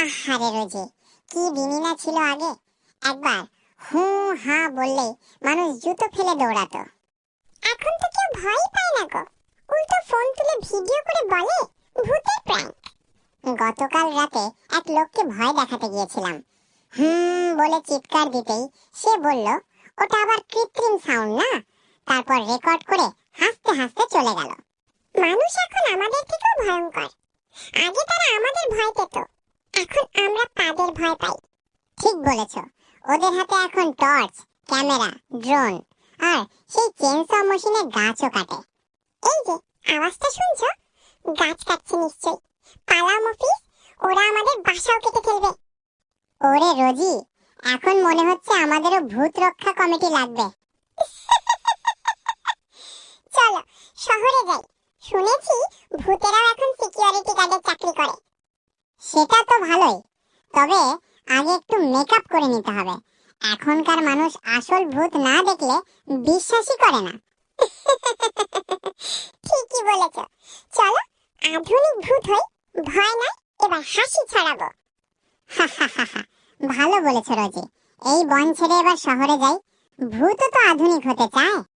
আহারে রোজি, কি দিনই ছিল আগে? একবার হু হা বললেই মানুষ জুতো ফেলে দৌড়াতো। এখন তো কেউ ভয় পায় না গো। উল্টো ফোন তুলে ভিডিও করে বলে, ভূতের প্র্যাঙ্ক গতকাল রাতে এক লোককে ভয় দেখাতে গিয়েছিলাম। হুম, বলে চিৎকার দিতেই সে বলল, ওটা আবার কৃত্রিম সাউন্ড না? তারপর রেকর্ড করে হাসতে হাসতে চলে গেল। মানুষ এখন আমাদের থেকেও ভয়ঙ্কর। আগে তারা আমাদের ভয় পেত। এখন আমরা তাদের ভয় পাই। ঠিক বলেছ। ওদের হাতে এখন টর্চ, ক্যামেরা, ড্রোন আর সেই চেনস মেশিনে গাছও কাটে। এই যে, আওয়াজটা শুনছো? গাছ কাটছে নিশ্চয়ই। পালাও মফিস ওরা আমাদের বাসাও কেটে ফেলবে। ওরে রোজি, এখন মনে হচ্ছে আমাদেরও ভূত রক্ষা কমিটি লাগবে। চলো, শহরে যাই। শুনেছি ভূতেরাও এখন সিকিউরিটি গার্ডের চাকরি করে। সেটা তো ভালোই। তবে আগে একটু মেকআপ করে নিতে হবে। এখনকার মানুষ আসল ভূত না দেখলে বিশ্বাসই করে না। ঠিকই বলেছ। চলো, আধুনিক ভূত হই, ভয় নাই, এবার হাসি ছড়াবো। ভালো বলেছ রোজি। এই বন ছেড়ে এবার শহরে যাই। ভূতও তো আধুনিক হতে চায়।